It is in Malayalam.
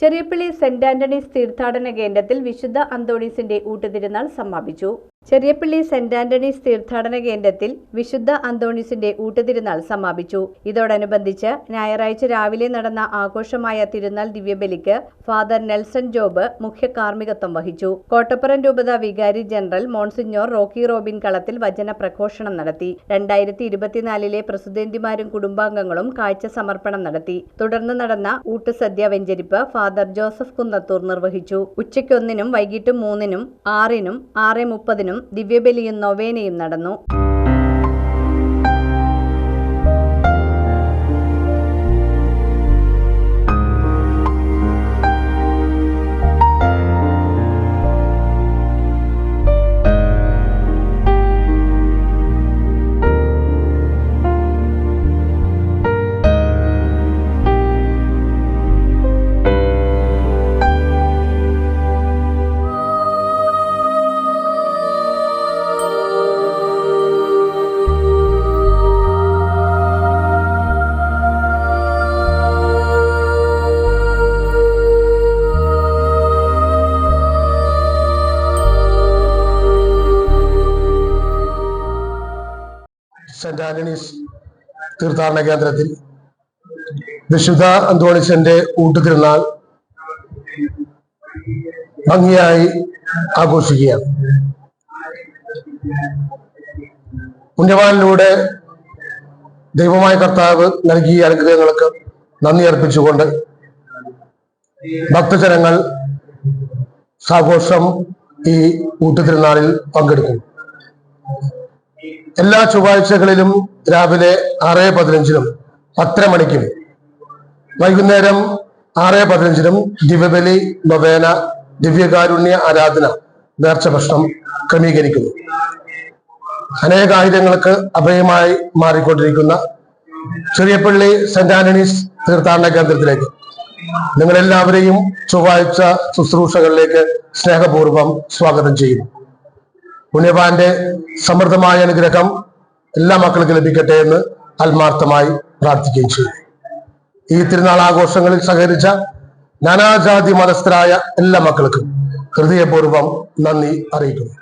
ചെറിയപ്പള്ളി സെന്റ് ആന്റണീസ് തീർത്ഥാടന കേന്ദ്രത്തിൽ വിശുദ്ധ അന്തോണീസിന്റെ ഊട്ടുതിരുനാൾ സമാപിച്ചു. ചെറിയപ്പള്ളി സെന്റ് ആന്റണീസ് തീർത്ഥാടന കേന്ദ്രത്തിൽ വിശുദ്ധ അന്തോണീസിന്റെ ഊട്ടുതിരുനാൾ സമാപിച്ചു. ഇതോടനുബന്ധിച്ച് ഞായറാഴ്ച രാവിലെ നടന്ന ആഘോഷമായ തിരുനാൾ ദിവ്യബലിക്ക് ഫാദർ നെൽസൺ ജോബ് മുഖ്യ കാർമ്മികത്വം വഹിച്ചു. കോട്ടപ്പുറം രൂപത വികാരി ജനറൽ മോൺസിഞ്ഞോർ റോക്കി റോബിൻ കളത്തിൽ വചന പ്രഘോഷണം നടത്തി. രണ്ടായിരത്തി ഇരുപത്തിനാലിലെ പ്രസിദ്ധന്റിമാരും കുടുംബാംഗങ്ങളും കാഴ്ച സമർപ്പണം നടത്തി. തുടർന്ന് നടന്ന ഊട്ടുസദ്യ വെഞ്ചരിപ്പ് ഫാദർ ജോസഫ് കുന്നത്തൂർ നിർവഹിച്ചു. ഉച്ചയ്ക്കൊന്നിനും വൈകിട്ട് മൂന്നിനും ആറിനും ആറ് മുപ്പതിനും ദിവ്യബലിയും നൊവേനയും നടന്നു. സെന്റ് ആന്റണീസ് തീർത്ഥാടന കേന്ദ്രത്തിൽ വിശുദ്ധ അന്തോണിസന്റെ ഊട്ടുതിരുന്നാൾ ഭംഗിയായി ആഘോഷിക്കുകയാണ്. പുണ്യവാനിലൂടെ ദൈവമായ കർത്താവ് നൽകിയ അനുഗ്രഹങ്ങൾക്ക് നന്ദി അർപ്പിച്ചുകൊണ്ട് ഭക്തജനങ്ങൾ സാഘോഷം ഈ ഊട്ടുതിരുനാളിൽ പങ്കെടുക്കുന്നു എല്ലാ ചൊവ്വാഴ്ചകളിലും രാവിലെ ആറ് പതിനഞ്ചിനും പത്തര മണിക്കും വൈകുന്നേരം ആറ് പതിനഞ്ചിനും ദിവ്യബലി നൊവേന ദിവ്യകാരുണ്യ ആരാധന നേർച്ച ഭക്ഷണം ക്രമീകരിക്കുന്നു. അനേകായിരങ്ങൾക്ക് അഭയമായി മാറിക്കൊണ്ടിരിക്കുന്ന ചെറിയപ്പള്ളി സെന്റ് ആന്റണീസ് തീർത്ഥാടന കേന്ദ്രത്തിലേക്ക് നിങ്ങളെല്ലാവരെയും ചൊവ്വാഴ്ച ശുശ്രൂഷകളിലേക്ക് സ്നേഹപൂർവം സ്വാഗതം ചെയ്യുന്നു. പുണ്യവാന്റെ സമൃദ്ധമായ അനുഗ്രഹം എല്ലാ മക്കൾക്കും ലഭിക്കട്ടെ എന്ന് ആത്മാർത്ഥമായി പ്രാർത്ഥിക്കുകയും ചെയ്തു. ഈ തിരുനാൾ ആഘോഷങ്ങളിൽ സഹകരിച്ച നാനാജാതി മതസ്ഥരായ എല്ലാ മക്കൾക്കും ഹൃദയപൂർവം നന്ദി അറിയിക്കുന്നു.